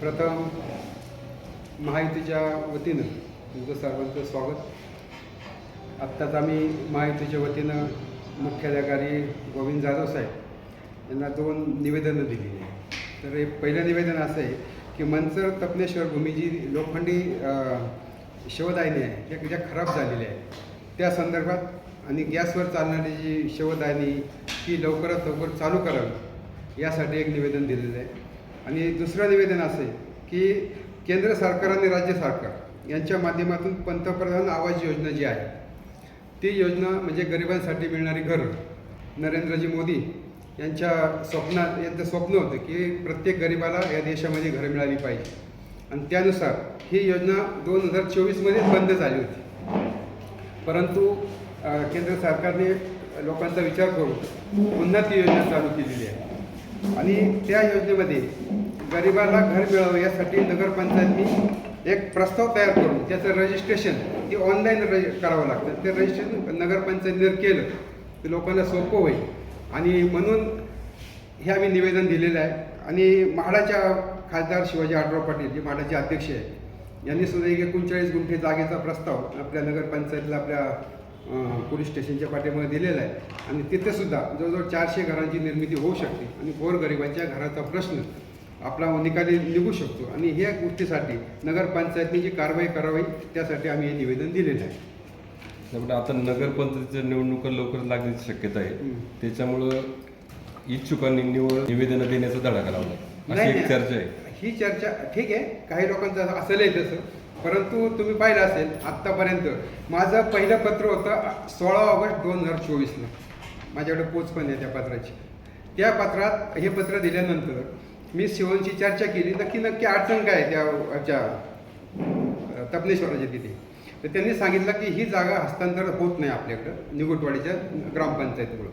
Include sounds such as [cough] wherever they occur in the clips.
प्रथम महायुतीच्या वतीनं तुमचं सर्वांचं स्वागत. आत्ताच आम्ही महायुतीच्या वतीनं मुख्याधिकारी गोविंद जाधव साहेब यांना दोन निवेदनं दिलेली आहे तर हे पहिलं निवेदन असं आहे की मंचर तपनेश्वर भूमी जी लोखंडी शवदायनी आहे. ज्या ज्या खराब झालेल्या आहे त्या संदर्भात आणि गॅसवर चालणारी जी शवदायनी ती लवकरात लवकर चालू करावी यासाठी एक निवेदन दिलेलं आहे. आणि दुसरं निवेदन असे की केंद्र सरकार आणि राज्य सरकार यांच्या माध्यमातून पंतप्रधान आवास योजना जी आहे ती योजना म्हणजे गरिबांसाठी मिळणारी घरं. नरेंद्रजी मोदी यांच्या स्वप्नात यांचं स्वप्न होतं की प्रत्येक गरिबाला या देशामध्ये घरं मिळाली पाहिजे. आणि त्यानुसार ही योजना दोन हजार चोवीसमध्येच बंद झाली होती. परंतु केंद्र सरकारने लोकांचा विचार करून पुन्हा ती योजना चालू केलेली आहे. आणि त्या योजनेमध्ये गरिबाला घर मिळावं यासाठी नगरपंचायतनी एक प्रस्ताव तयार करून त्याचं रजिस्ट्रेशन हे ऑनलाईन रजि करावं लागतं. ते रजिस्ट्रेशन नगरपंचायतीने जर केलं ते लोकांना सोपं होईल. आणि म्हणून हे आम्ही निवेदन दिलेलं आहे. आणि म्हाडाच्या खासदार शिवाजी आढराव पाटील जे म्हाडाचे अध्यक्ष आहेत यांनी सुद्धा एक एकोणचाळीस गुंठे जागेचा प्रस्ताव आपल्या नगरपंचायतीला आपल्या पोलीस स्टेशनच्या पाठीमध्ये दिलेला आहे. आणि तिथे सुद्धा जवळजवळ चारशे घरांची निर्मिती होऊ शकते. आणि गोरगरिबांच्या घराचा प्रश्न आपला निकाली निघू शकतो. आणि ह्या गोष्टीसाठी नगरपंचायतनी जी कारवाई करावी त्यासाठी आम्ही हे निवेदन दिलेलं आहे. त्यामुळे आता नगरपंचायतीच्या निवडणुका लवकर लागण्याची शक्यता आहे. त्याच्यामुळं इच्छुकांनी निवड निवेदनं देण्याचा धडाका लावला अशी एक. चर्चा आहे. ही चर्चा ठीक आहे. काही लोकांचं असेलही तसं. परंतु तुम्ही पाहिलं असेल आत्तापर्यंत माझं पहिलं पत्र होतं सोळा ऑगस्ट दोन हजार चोवीसला. माझ्याकडे पोच पण आहे त्या पत्राची. त्या पत्रात हे पत्र दिल्यानंतर मी शिवनशी चर्चा केली. नक्की नक्की अडचण काय त्या ह्याच्या तपनेश्वराच्या तिथे? तर त्यांनी सांगितलं की ही जागा हस्तांतर होत नाही आपल्याकडं निगुटवाडीच्या ग्रामपंचायतीमुळं.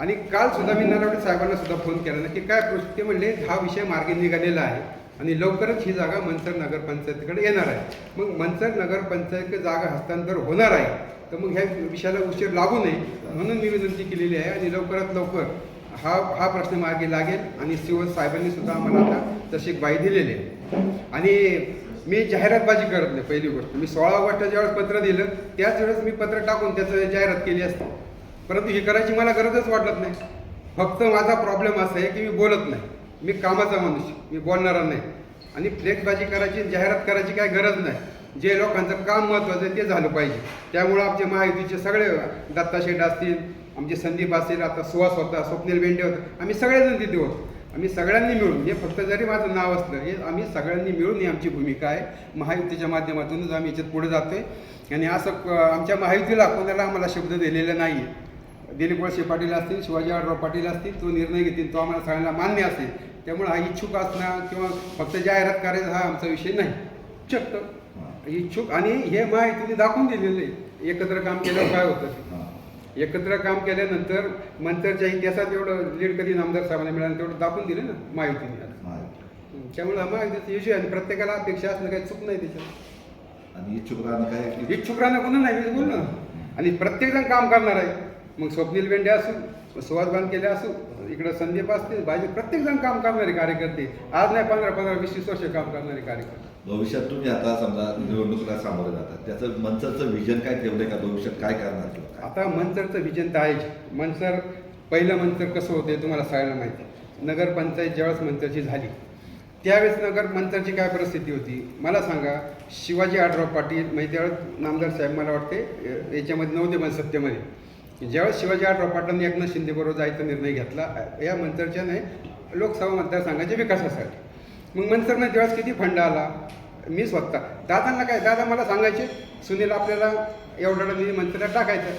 आणि काल सुद्धा मी नरवडे साहेबांना सुद्धा फोन केला ना की काय ते म्हणले हा विषय मार्गी निघालेला आहे. आणि लवकरच ही जागा मनसर नगरपंचायतीकडे येणार आहे. मग मनसर नगरपंचायत जागा हस्तांतर होणार आहे. तर मग ह्या विषयाला उशीर लागू नये म्हणून मी विनंती केलेली आहे आणि लवकरात लवकर हा हा प्रश्न मार्गी लागेल आणि शिव साहेबांनी सुद्धा आम्हाला आता तशी ग्वाही दिलेली आहे. आणि मी जाहिरातबाजी करत नाही पहिली गोष्ट. मी सोळा ऑगस्टला ज्यावेळेस पत्र दिलं त्याच वेळेस मी पत्र टाकून त्याचं जाहिरात केली असते. परंतु ही करायची मला गरजच वाटत नाही. फक्त माझा प्रॉब्लेम असा आहे की मी बोलत नाही. मी कामाचा मनुष्य मी बोलणारा नाही. आणि फ्लेक्सबाजी करायची जाहिरात करायची काय गरज नाही. जे लोकांचं काम महत्त्वाचं आहे ते झालं पाहिजे. त्यामुळं आमचे महायुतीचे सगळे दत्ता शेठ असतील आमचे संदीप असतील आता सुहास होता स्वप्नील बेंडे होता आम्ही सगळेजण तिथे होतो. आम्ही सगळ्यांनी मिळून हे फक्त जरी माझं नाव असलं हे आम्ही सगळ्यांनी मिळून ही आमची भूमिका आहे. महायुतीच्या माध्यमातूनच आम्ही याच्यात पुढे जातोय. आणि असं आमच्या महायुतीला कोणाला आम्हाला शब्द दिलेला नाही आहे दिलीप वळसे पाटील असतील शिवाजी आडराव पाटील असतील तो निर्णय घेतील तो आम्हाला सगळ्यांना मान्य असेल. त्यामुळे हा इच्छुक असणं किंवा फक्त जाहिरात करायचा हा आमचा विषय नाही. शकतं इच्छुक आणि हे महायुतीने दाखवून दिलेलं आहे. एकत्र काम केल्यावर काय होतं? एकत्र काम केल्यानंतर मंतरच्या इतिहासात एवढं लीड कधी नामदार साहेबांना मिळालं तेवढं दाखवून दिलं ना महायुतीने आता. त्यामुळे हा महायुतीचा विषय आणि प्रत्येकाला अपेक्षा असणं काही चूक नाही त्याच्यात. आणि इच्छुक राहणं काय? इच्छुक राहणं कोणा नाही बोल ना. आणि प्रत्येकजण काम करणार आहे. मग स्वप्नील बेंडे असू सुहास बांधकेले असू इकडं संदीप असतील भाजी प्रत्येकजण काम करणारे कार्यकर्ते. आज नाही पंधरा पंधरा वीस वीस वर्ष काम करणारे कार्यकर्ते. भविष्यात तुम्ही आता समजा निवडणुकीला सामोरे जातात. त्याचं मनसरचं विजन काय ठेवलंय का? भविष्यात काय करणार? आता मनसरचं विजन तर आहेच. मनसर पहिलं मनसर कसं होते तुम्हाला सगळ्यांना माहिती आहे. नगरपंचायत ज्यावेळेस मनसरची झाली त्यावेळेस नगर मनसरची काय परिस्थिती होती? मला सांगा शिवाजी आढराव पाटील म्हणजे त्यावेळेस नामदार साहेब मला वाटते याच्यामध्ये नव्हते पण सत्तेमध्ये. ज्यावेळेस शिवाजी आढराव पाटलांनी एकनाथ शिंदेबरोबर जायचा निर्णय घेतला या मंतरच्याने लोकसभा मतदारसंघाच्या विकासासाठी. मग मनसरनं त्यावेळेस किती फंड आला? मी स्वतः. दादांना काय? दादा मला सांगायचे सुनील आपल्याला एवढा निधी मंत्र्याला टाकायचा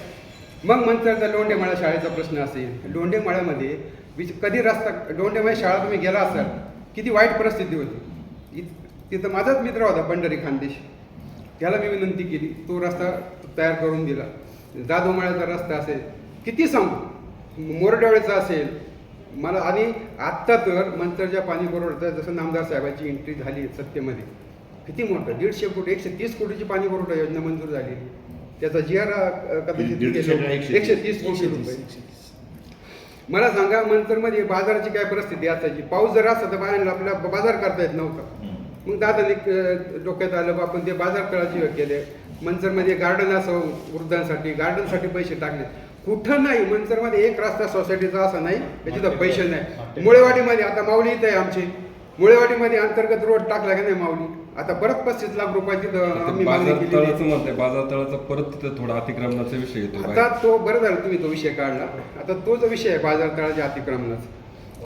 मग मंत्र्याचा लोंढेमाळा शाळेचा प्रश्न असेल. लोंढेमाळ्यामध्ये विच कधी रस्ता लोंढेमाळ्या शाळा तुम्ही गेला असाल किती वाईट परिस्थिती होती. तिथं माझाच मित्र होता पंढरी खानदेश. त्याला मी विनंती केली तो रस्ता तयार करून दिला. जाधवमाळ्याचा रस्ता असेल किती सांगू? मोरडवळेचा असेल. मला आणि आत्ता तर मंतरच्या पाणी पुरवठा जसं नामदार साहेबांची एंट्री झाली सत्तेमध्ये किती मोठं? दीडशे कोटी एकशे तीस कोटीची पाणी पुरवठा योजना मंजूर झाली. त्याचा जी आर कदाचित एकशे तीस? कोटी रुपये. मला सांगा मंचरमध्ये बाजाराची काय परिस्थिती असायची पाऊस जर असता तर बाहेर आपल्याला बाजार करता येत नव्हता. मग दादाने अं, डोक्यात आलं बा आपण ते बाजार तळाचे केले. मंचरमध्ये गार्डन असं वृद्धांसाठी गार्डनसाठी पैसे टाकले कुठं नाही मंचरमध्ये एक रस्ता सोसायटीचा असा नाही तिथं पैसे नाही. मुळेवाडीमध्ये आता माऊली इथं आहे आमची. मुळेवाडीमध्ये अंतर्गत रोड टाकला की नाही माऊली? आता परत पस्तीस लाख रुपये तिथं आम्ही मागणी बाजार तळाचं परत तिथं थोडा अतिक्रमणाचा विषय येतो आता. तो बरं झालं तुम्ही तो विषय काढला. आता तो जो विषय आहे बाजार तळाच्या अतिक्रमणाचा.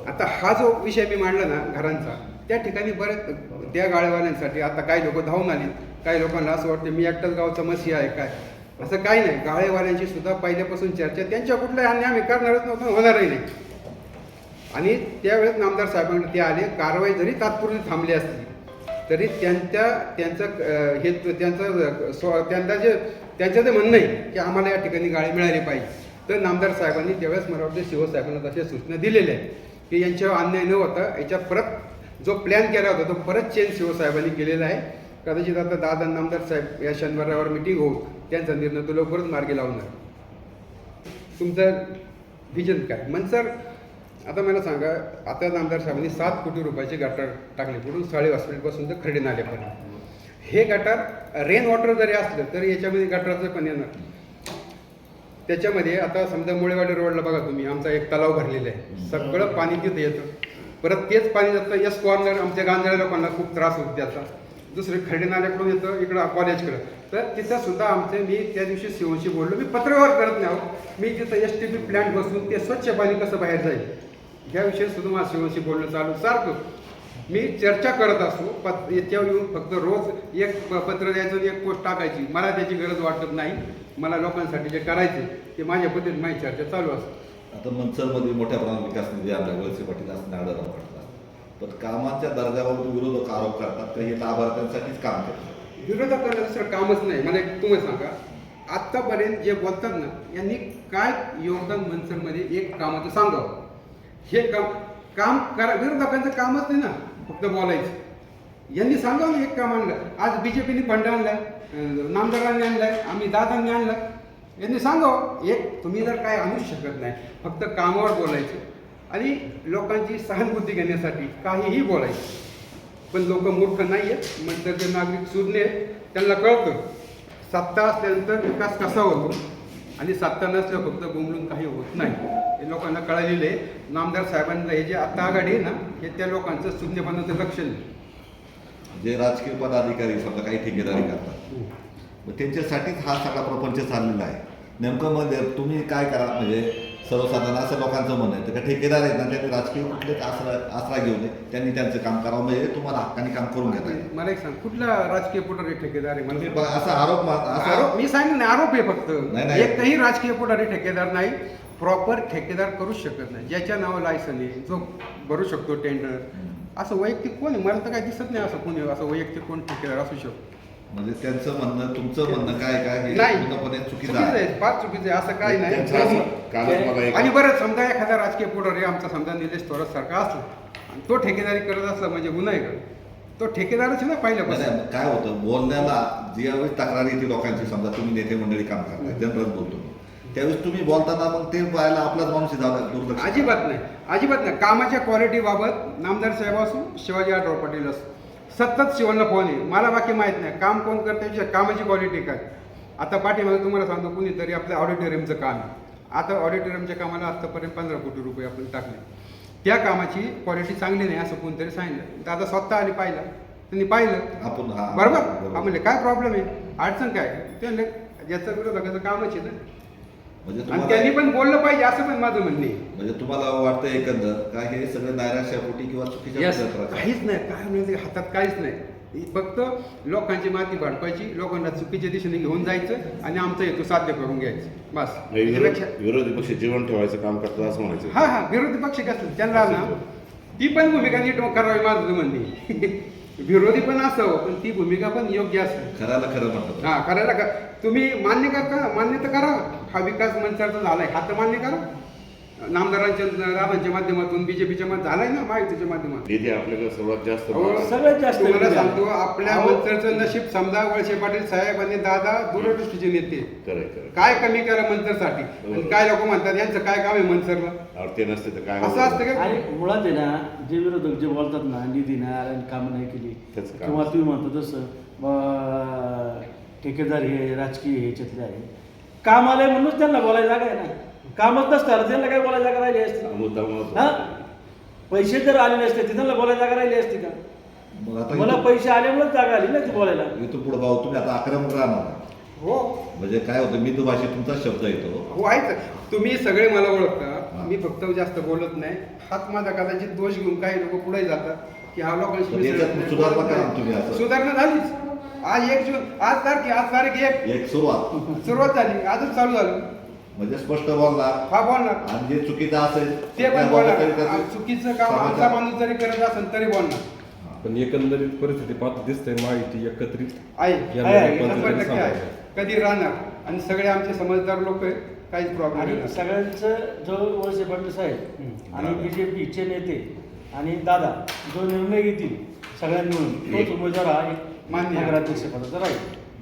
आता हा जो विषय मी मांडला ना घरांचा त्या ठिकाणी बरेच त्या गाळेवाल्यांसाठी आता काही लोक धावून आली. काही लोकांना असं वाटतं मी एकटाच गावचा मसी आहे काय? असं काही नाही. गाळेवाल्यांची सुद्धा पहिल्यापासून चर्चा त्यांच्या कुठलाही अन्याय आम्ही करणारच नव्हतं होणारही नाही. आणि त्यावेळेस नामदार साहेबांकडे ते आले कारवाई जरी तात्पुरती थांबली असती तरी त्यांच्या त्यांचं हे त्यांचं स्व त्यांना जे त्यांचं ते म्हणणं आहे की आम्हाला या ठिकाणी गाळी मिळाली पाहिजे. तर नामदार साहेबांनी त्यावेळेस मला वाटतं शिवसाहेबांना तशा सूचना दिलेल्या आहेत. की यांच्यावर अन्याय न होता याच्या परत जो प्लॅन केला होता तो परत चेंज शिवसाहेबांनी केलेला आहे. कदाचित आता दादा नामदार साहेब या शनिवारावर मिटिंग होऊन त्यांचा निर्णय तो लवकरच मार्गी लावणार. तुमचं व्हिजन काय? मनसर आता मला सांगा आता नामदार साहेबांनी सात कोटी रुपयाचे गटार टाकले. कुठून? साळे हॉस्पिटलपासून तर आले नाल्यापर्यंत हे गटार रेन वॉटर जरी असलं तरी याच्यामध्ये गटाराचं पण येणार. त्याच्यामध्ये आता समजा मुळेवाडी रोडला बघा तुम्ही आमचा एक तलाव भरलेला आहे. सगळं पाणी तिथे येतं. परत तेच पाणी जातं यस कॉर्नर आमच्या गांजाळ्या लोकांना खूप त्रास होतो त्याचा. दुसरे खर्डे नाल्याकडून येतं इकडं कॉलेजकडं. तर तिथं सुद्धा आमचे मी त्या दिवशी शिवशी बोललो मी पत्रव्यवहार करत नाही आहो. मी तिथं एस टी पी प्लॅन्ट बसून ते स्वच्छ पाणी कसं बाहेर जाईल? या विषयी सुद्धा माझं शिवशी बोलणं चालू. सारखं मी चर्चा करत असतो पत याच्यावर येऊन फक्त रोज एक प- पत्र द्यायचं एक पोस्ट टाकायची. मला त्याची गरज वाटत नाही. मला लोकांसाठी जे करायचे ते माझ्या पद्धतीने माझी चर्चा चालू असते. आता मनसरमध्ये मोठ्या प्रमाणात विकास निधी आपल्या वळसे पाटील असं आढळराव करतात पण कामाच्या दर्जावर विरोधक आरोप करतात की हे लाभार्थ्यांसाठीच काम करतात. विरोधकांना दुसरं कामच नाही. मला एक तुम्ही सांगा आत्तापर्यंत जे बोलतात ना यांनी काय योगदान मनसरमध्ये एक कामाचं सांगावं? हे काम काम करा विरोधकांचं कामच नाही ना फक्त बोलायचं. यांनी सांगावं एक काम आणलं. आज बी जे पीने फंड आणलं नामदारांनी आणलाय आम्ही दादांनी आणलं. यांनी सांगावं एक तुम्ही जर काय आणूच शकत नाही फक्त कामावर बोलायचं. आणि लोकांची सहानुभूती घेण्यासाठी काहीही बोलायचं. पण लोक मूर्ख नाही आहेत म्हणजे जे नागरिक सुज्ञ आहेत त्यांना कळतं सत्ता असल्यानंतर विकास कसा होतो? आणि सत्ता नसल्यावर फक्त बोंबलून काही होत नाही. हे लोकांना कळलेलं आहे. नामदार साहेबांना हे जे आत्ता आघाडी आहे ना हे त्या लोकांचं शून्यपणाचं लक्ष नाही. जे राजकीय पदाधिकारी समजा काही ठेकेदारी करतात. मग त्यांच्यासाठीच हा सगळा प्रपंच चाललेला आहे. नेमकं मध्ये तुम्ही काय करा म्हणजे सर्वसाधारण असं लोकांचं म्हणणं आहे तर का ठेकेदार आहेत ना त्यांनी राजकीय कुठलेच आसरा आसरा घेऊ नये त्यांनी त्यांचं काम करावं म्हणजे तुम्हाला हक्काने काम करून घेता येईल. मला एक सांग कुठला राजकीय पुढारी ठेकेदार आहे? मला बघा, असा आरोप मा- असा आरोप मी सांगितलं नाही आरोप आहे फक्त. नाही, नाही. एकही राजकीय पुढारी ठेकेदार नाही प्रॉपर ठेकेदार करूच शकत नाही. ज्याच्या नावावर लायसन आहे जो भरू शकतो टेंडर असं वैयक्तिक कोण आहे? मला तर काही दिसत नाही असं कोणी असं वैयक्तिक कोण ठेकेदार असू शकतो. म्हणजे त्यांचं म्हणणं तुमचं म्हणणं काय काय हे नाही. पूर्णपणे चुकीचं चुकीचं आहे. आहे. फार चुकीचं आहे. असं काही त्यांचं नाही असं, कालच मला एक- आणि बरं समजा एखादा राजकीय पुढारी आमचा समजा निलेश थोरात सारखा असला आणि तो ठेकेदारी करत असला म्हणजे गुन्हा आहे का? तो ठेकेदारच आहे ना नाही, पहिल्यापासून. नाही, काय होतं? बोलण्याला ज्यावेळेस तक्रारी येते लोकांची समजा तुम्ही नेते मंडळी काम करताय जनरल बोलतो मी. त्यावेळेस तुम्ही बोलताना मग ते पाहायला आपलाच माणूस झाला दुर्लक्ष. अजिबात नाही अजिबात नाही. कामाच्या क्वालिटी बाबत नामदार साहेब असो शिवाजी आढराव पाटील असो. सतत शिवांना फोन आहे. मला बाकी माहीत नाही. काम कोण करते कामाची क्वालिटी काय? आता पाठीमागे तुम्हाला सांगतो कुणीतरी आपलं ऑडिटोरियमचं काम आहे. आता ऑडिटोरियमच्या कामाला आत्तापर्यंत पंधरा कोटी रुपये आपण टाकले. त्या कामाची क्वालिटी चांगली नाही असं कोणतरी सांगितलं. दादा स्वतः आली पाहिलं. त्यांनी पाहिलं. आपण बरोबर? म्हणले काय प्रॉब्लेम आहे? अडचण काय? ते ज्याचं विरोधकाचं कामच आहे ना. म्हणजे आणि तुम्हाला त्यांनी पण बोललं पाहिजे असं पण माझं म्हणणे. म्हणजे तुम्हाला वाटतं एकंदर का हे सगळे नायराश्यापोटी किंवा चुकीच्या काहीच नाही काय म्हणजे हातात काहीच नाही. फक्त लोकांची माती भाडपायची लोकांना चुकीच्या दिशेने घेऊन जायचं आणि आमचा हेतू साध्य करून घ्यायचं. बस. विरोध त्याच्यापेक्षा- विरोधी पक्ष जीवन ठेवायचं काम करतात असं म्हणायचं. हा हा विरोधी पक्ष कसं? त्यांना ना ती पण भूमिका नीट करावी माझं म्हणणे [laughs] विरोधी पण असावं पण ती भूमिका पण योग्य असेल. खऱ्याला खरं म्हणतात. हा करायला का तुम्ही मान्य करता मान्य तर करा. हा विकास मंचाचा झालाय. हा तर मान्य करा. नामदारांच्या राजांच्या माध्यमातून बीजेपीच्या माध्यमात झालाय ना माहितीच्या माध्यमातून? निधी आपल्याकडे सर्वात जास्त अहो, सगळ्यात जास्त तुम्हाला निधी आहे. सांगतो आपल्या अहो. मंचरचं नशीब समजा वळसे पाटील साहेब आणि दादा दूरदृष्टीचे नेते. खरंय काय कमी केलं मंचरसाठी आणि काय लोक म्हणतात यांचं काय काम आहे मंचरला और ते नसते तर काय असं असतं का? आणि मुळात आहे ना जे विरोधक जे बोलतात ना निधी नाही आला आणि कामं नाही केली त्याचं काम. किंवा तुम्ही म्हणता तसं ब- ठेकेदार हे राजकीय हे याच्यातले आहे. काम आलंय म्हणूनच त्यांना बोलायला जागा आहे ना. कामच नसतं. त्यांना काय बोलायला जागा राहिली असती? हा? पैसे जर आले नसते त्यांना बोलायला जागा राहिली असती का? मग आता मला पैसे आल्यामुळेच जागा आली ना ती बोलायला. इथून पुढे भाऊ तुम्ही आता आक्रमक राहणार हो. म्हणजे काय होतं मी भाषेत तुमचा शब्द येतो हो आहेच तुम्ही सगळे मला ओळखता. हा. मी फक्त जास्त बोलत नाही. हात माझा कदाचित दोष घेऊन काही लोक पुढे जातात की हा लोकांशी पण याच्यात मिसळत नाही, सुधारणा करा. तुम्ही असं. सुधारणा झालीच. आज एक जून आज तारखे आज तारीख एक. एक सुरुवात. सुरुवात झाली आजच चालू झालं. म्हणजे स्पष्ट बोलणार. हा बोलणार. आणि जे चुकीचं असेल ते पण त्याबाबत बोलणार. त्याचं चुकीचं काम आमचा माणूस जरी करत असेल तरी बोलणार. पण एकंदरीत परिस्थिती पाहता दिसते माहिती एकत्रित. आहे. या आहे, आहे, लोकांचं शंभर तरी टक्के आहे. सांभाळायचं. कधी राहणार? आणि सगळे आमचे समजदार लोक काहीच प्रॉब्लेम आणि नाही. सगळ्यांचं जो वळसे पाटील साहेब. आणि बीजेपीचे नेते आणि दादा जो निर्णय घेतील सगळ्यांनी मिळून तोच उमेदवार हा एक मान्य आहे. नगराध्यक्ष पदाचा राहील.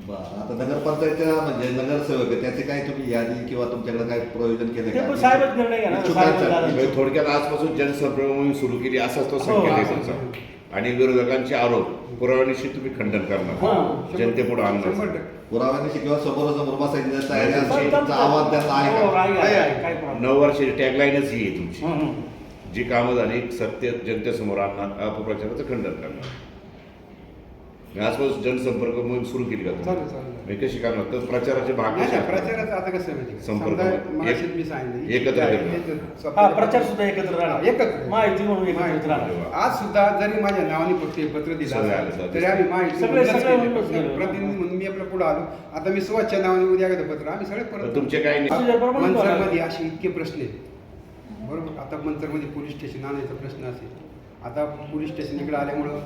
बरं, आता नगरपंचायतच्या म्हणजे नगरसेवक आहे, त्याचे काही तुम्ही यादी किंवा तुमच्याकडे काही प्रयोजन केले ते पण साहेबच निर्णय घेणार इच्छुकांचा- साहेब. म्हणजे थोडक्यात आजपासून जनसंपर्क मोहीम सुरू केली असाच तो हो, संकेत आहे हो, तुमचा आणि विरोधकांचे आरोप पुराव्यानिशी तुम्ही खंडन करणार. हो, जनतेपुढे आणणार. टक्के. पुराव्याने किंवा समोरासमोर बसायची तयारी नाही, असेल, पण तुमचं आव्हान त्यांना आहे हो, का आहे, आहे, आहे, आहे. काय. नऊ वर्षाची टॅगलाईनच ही आहे तुमची. हं, हं. जी कामं झाली सत्य जनतेसमोर आणणार अपप्रचाराचं खंडन करणार. आजपासून जनसंपर्क मोहीम सुरू केली का तुम्ही चालेल म्हणजे कशी करणार तर प्रचाराचे भाग नाही कसे नाही, असणार? प्रचाराचं आता कसं आहे माहिती? संपर्क समजा मी सांगितलं एकत्र हा प्रचार सुद्धा एकत्र राहणार एकत्र. माहिती म्हणून एकत्रित राहणार. आज सुद्धा जरी माझ्या नावाने फक्त हे पत्र दिलं सगळे आले, असेल, सगळे. तरी आम्ही माहिती सगळे- म्हणूनच सगळे केली. म्हणूनच गेलो. प्रतिनिधी म्हणून मी आपलं पुढे आलो आता मी सुवासच्या नावाने उद्या एखादं पत्र आम्ही सगळे तर परत तुमचे काही नाही. असे इतके प्रश्न आहेत बरोबर आता मनसरमध्ये पोलीस स्टेशन आणायचा प्रश्न असेल आता पोलीस स्टेशन इकडे आल्यामुळं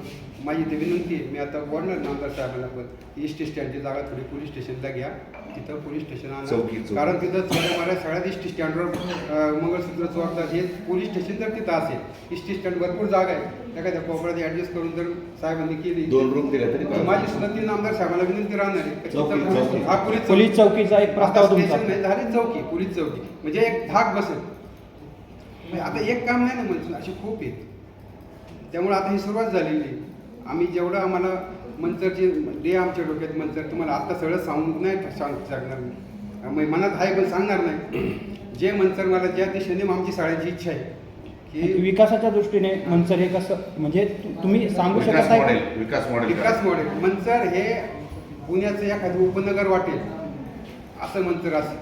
माझी ते विनंती आहे मी आता बोलणार नामदार साहेबांना पण एस टी स्टँडची जागा थोडी पोलीस स्टेशनला घ्या. तिथं पोलीस स्टेशन चौकी, आणा. कारण तिथं सगळ्या मला सगळ्यात एस टी स्टँडवर मंगळसूत्र चोरतात हे पोलीस स्टेशन जर तिथं असेल एस टी स्टँड भरपूर जागा आहे. एखाद्या कोपऱ्यात ऍडजस्ट करून जर साहेबांनी केली दोन रूम दिले तरी माझी सुद्धा तीन आमदार साहेबांना विनंती राहणार आहे. हा पोलीस चौकीचा एक प्रस्ताव. स्टेशन नाही, झाली चौकी पोलीस चौकी. म्हणजे एक धाक बसेल. म्हणजे आता एक काम नाही ना म्हणजे असे खूप आहेत. त्यामुळे आता ही सुरुवात झालेली आहे. आम्ही जेवढं आम्हाला मंचरचे दे आमच्या डोक्यात मंचर तुम्हाला आता सगळं सांगून नाही सांग सांगणार मी? म्हणजे मनात आहे पण सांगणार नाही. जे मंचर मला ज्या दिशेने आमची शाळेची इच्छा आहे की विकासाच्या दृष्टीने मंचर हे कसं म्हणजे तु- तुम्ही सांगू विकास शकत आहे मॉडेल का? विकास मॉडेल विकास मॉडेल मंचर हे पुण्याचं एखादं उपनगर वाटेल. असं मंचर असेल.